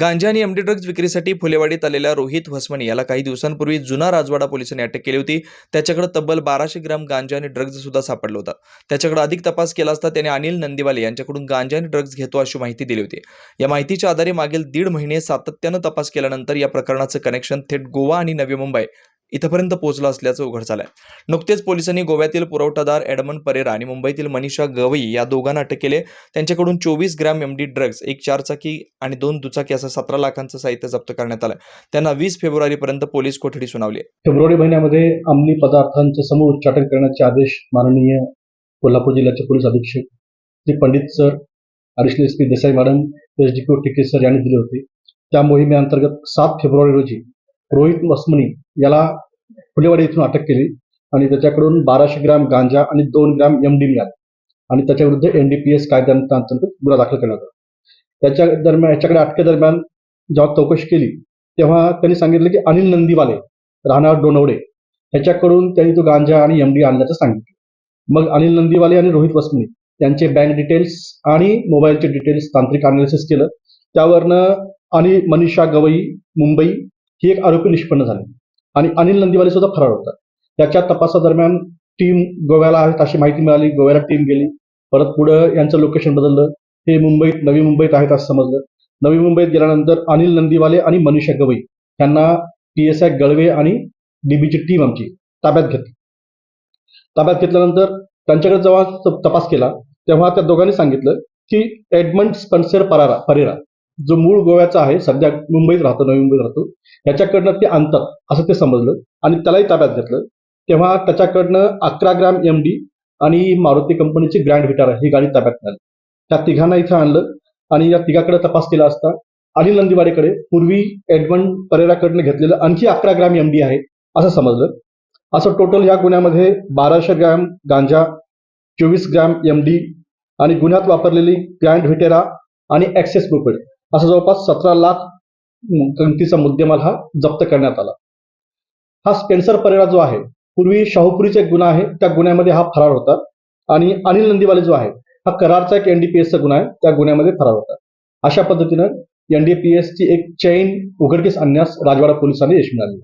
गांजा आणि MD drugs विक्रीसाठी फुलेवाडीत आलेल्या रोहित वसमणी याला काही दिवसांपूर्वी जुना राजवाडा पोलिसांनी अटक केली होती. त्याच्याकडे तब्बल बाराशे ग्राम गांजा आणि ड्रग्ज सुद्धा सापडलं होतं. त्याच्याकडे अधिक तपास केला असता त्याने अनिल नंदीवाले यांच्याकडून गांजा आणि ड्रग्ज घेतो अशी माहिती दिली होती. या माहितीच्या आधारे मागील दीड महिने सातत्यानं तपास केल्यानंतर या प्रकरणाचं कनेक्शन थेट गोवा आणि नवी मुंबई इथंपर्यंत पोहोचलं असल्याचं उघड झालंय. नुकतेच पोलिसांनी गोव्यातील पुरवठादार एडमन परेरा आणि मुंबईतील मनीषा गवई या दोघांना अटक केले. त्यांच्याकडून चोवीस ग्रॅम एमडी ड्रग्ज एक चारचाकी आणि दोन दुचाकी असं सतरा लाखांचं साहित्य जप्त करण्यात आलं त्यांना वीस फेब्रुवारीपर्यंत पोलीस कोठडी सुनावली फेब्रुवारी महिन्यामध्ये अंमली पदार्थांचं समूह उच्चाटन करण्याचे आदेश माननीय कोल्हापूर जिल्ह्याचे पोलीस अधीक्षक Shri Pandit sir additional S P Desai madam S D P Tike sir यांनी दिले होते. त्या मोहिमेअंतर्गत सात फेब्रुवारी रोजी रोहित वसमणी याला फुलेवाडी इथून अटक केली आणि त्याच्याकडून बाराशे ग्रॅम गांजा आणि दोन ग्रॅम एमडी मिळाले. आणि त्याच्याविरुद्ध एनडीपीएस डी कायद्यांतर्गत गुन्हा दाखल करण्यात आला. त्याच्या दरम्यान याच्याकडे अटकेदरम्यान जेव्हा चौकशी केली तेव्हा त्यांनी सांगितलं की अनिल नंदीवाले राहणार डोनवडे ह्याच्याकडून त्यांनी तो गांजा आणि एमडी आणल्याचं सांगितलं. मग अनिल नंदीवाले आणि रोहित वसमणी यांचे बँक डिटेल्स आणि मोबाईलचे डिटेल्स तांत्रिक अनालिसिस केलं. त्यावरनं आणि मनीषा गवई मुंबई ही एक आरोपी निष्पन्न झाली. आणि अनिल नंदीवाले सुद्धा फरार होता त्याच्या तपासादरम्यान टीम गोव्याला आहेत अशी माहिती मिळाली. गोव्याला टीम गेली. परत पुढं यांचं लोकेशन बदललं. हे मुंबईत नवी मुंबईत आहेत असं समजलं. नवी मुंबईत गेल्यानंतर अनिल नंदीवाले आणि मनीषा गवई यांना पी एस आय गळवे आणि डीबीची टीम आमची ताब्यात घेतली. ताब्यात घेतल्यानंतर त्यांच्याकडे जेव्हा तपास केला तेव्हा त्या दोघांनी सांगितलं की एडमंड स्पन्सर परारा परेरा जो मूळ गोव्याचा आहे सध्या मुंबईत राहतो नवी मुंबईत राहतो याच्याकडनं ते आणतात असं ते समजलं. आणि त्यालाही ताब्यात घेतलं. तेव्हा त्याच्याकडनं अकरा ग्रॅम एम डी आणि मारुती कंपनीची ग्रँड विटारा ही गाडी ताब्यात मिळाली. त्या तिघांना इथं आणलं आणि या तिघाकडे तपास केला असता अनिल नंदीवाडेकडे पूर्वी एडमंड परेराकडनं घेतलेलं आणखी अकरा ग्रॅम एम डी आहे असं समजलं. असं टोटल या गुन्ह्यामध्ये बाराशे ग्रॅम गांजा चोवीस ग्रॅम एम डी आणि गुन्ह्यात वापरलेली ग्रँड व्हिटेरा आणि ॲक्सेस प्रोपर्टी असा जवळपास सतरा लाख किमतीचा मुद्देमाल हा जप्त करण्यात आला. हा स्पेन्सर परेरा जो आहे पूर्वी शाहूपुरीचा एक गुन्हा आहे त्या गुन्ह्यामध्ये हा फरार होता. आणि अनिल नंदीवाले जो आहे हा करारचा एक एनडीपीएसचा गुन्हा आहे त्या गुन्ह्यामध्ये फरार होता. अशा पद्धतीनं एनडीपीएसची एक चैन उघडकीस आणण्यास राजवाडा पोलिसांनी यश मिळाले